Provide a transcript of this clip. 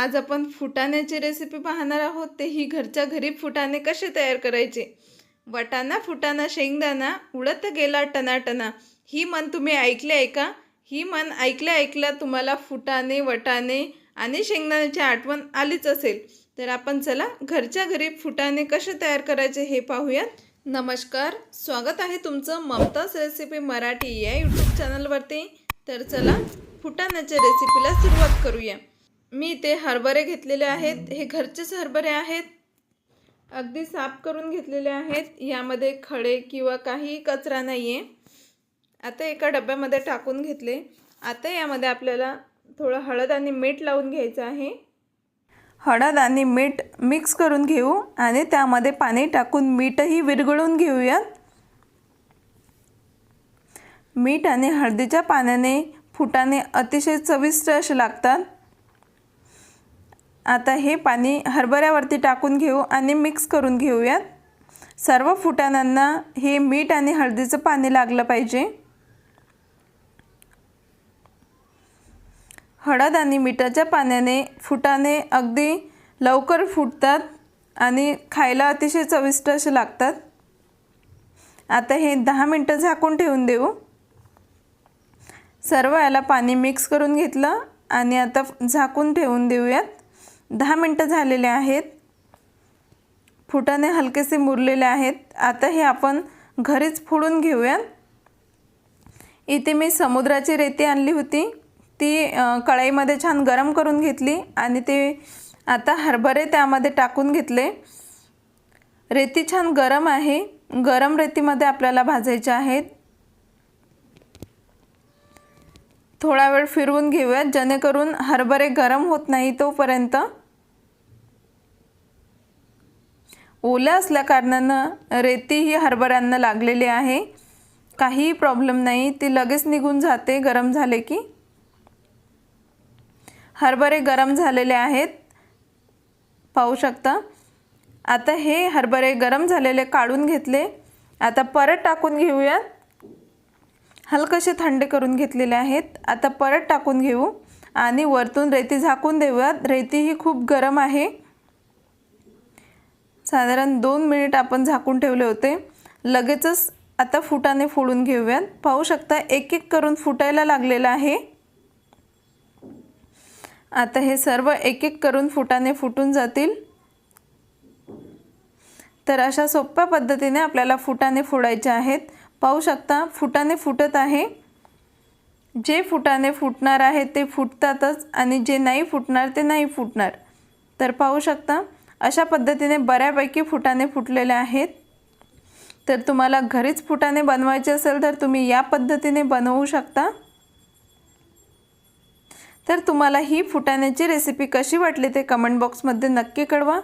आज आपण फुटाण्याची रेसिपी पाहणार आहोत. तेही घरच्या घरी फुटाणे कसे तयार करायचे? वटाणा फुटाणा शेंगदाणा उडत गेला टनाटना. ही मन तुम्ही ऐकले आहे का? ही मन ऐकल्या ऐकल्या तुम्हाला फुटाणे वटाणे आणि शेंगदाण्याची आठवण आलीच असेल. तर आपण चला घरच्या घरी फुटाणे कसे तयार करायचे हे पाहूयात. नमस्कार स्वागत आहे तुमचं ममताज रेसिपी मराठी या यूट्यूब चॅनलवरती तर चला फुटाण्याच्या रेसिपीला सुरुवात करूया. मी ते हरभरे घेतलेले आहेत. हे घरचेच हरभरे आहेत. अगदी साफ करून घेतलेले आहेत. यामध्ये खडे किंवा काही कचरा नाही आहे आता एका डब्यामध्ये टाकून घेतले. आता यामध्ये आपल्याला थोडं हळद आणि मीठ लावून घ्यायचं आहे. हळद आणि मीठ मिक्स करून घेऊ आणि त्यामध्ये पाणी टाकून मीठही विरघळून घेऊयात मीठ आणि हळदीच्या पाण्याने फुटाणे अतिशय चविष्ट असे लागतात. आता हे पाणी हरभऱ्यावरती टाकून घेऊ आणि मिक्स करून घेऊयात. सर्व फुटाण्यांना हे मीठ आणि हळदीचं पाणी लागलं पाहिजे. हळद आणि मिठाच्या पाण्याने फुटाणे अगदी लवकर फुटतात आणि खायला अतिशय चविष्ट असे लागतात. आता हे दहा मिनटं झाकून ठेवून देऊ. सर्व याला पाणी मिक्स करून घेतलं आणि आता झाकून ठेवून देऊयात. दहा मिनटं झालेले आहेत. फुटाने हलकेसे मुरलेले आहेत. आता हे आपण घरीच फोडून घेऊयात. इथे मी समुद्राची रेती आणली होती. ती कढईमध्ये छान गरम करून घेतली आणि ते आता हरभरे त्यामध्ये टाकून घेतले. रेती छान गरम आहे. गरम रेतीमध्ये आपल्याला भाजायच्या आहेत. थोडा वेळ फिरवून घेऊयात जेणेकरून हरभरे गरम होत नाही तोपर्यंत. ओला असल्या कारणानं रेती ही हरभऱ्यांना लागलेली आहे. काहीही प्रॉब्लेम नाही. ती लगेच निघून जाते. गरम झाले की? हरभरे गरम झालेले आहेत. पाहू शकता. आता हे हरभरे गरम झालेले काढून घेतले. आता परत टाकून घेऊयात. हलकसे थंड करून घेतलेले आहेत. आता परत टाकून घेऊ आणि वरतून रेती झाकून देऊयात. रेती ही खूप गरम आहे. साधारण दोन मिनिट आपण झाकून ठेवले होते. लगेचच आता फुटाने फोडून घेऊयात. पाहू शकता एक एक करून फुटायला लागलेलं आहे. आता हे सर्व एक एक करून फुटाने फुटून जातील. तर अशा सोप्या पद्धतीने आपल्याला फुटाने फोडायचे आहेत. पाहू शकता फुटाने फुटत आहे. जे फुटाने फुटणार आहे ते फुटतातच आणि जे नाही फुटणार ते नाही फुटणार. तर पाहू शकता अशा पद्धतीने बऱ्यापैकी फुटाने फुटलेले आहेत. तर तुम्हाला घरीच फुटाने बनवायचे असेल तर तुम्ही या पद्धतीने बनवू शकता. तर तुम्हाला ही फुटाण्याची रेसिपी कशी वाटली ते कमेंट बॉक्समध्ये नक्की कळवा.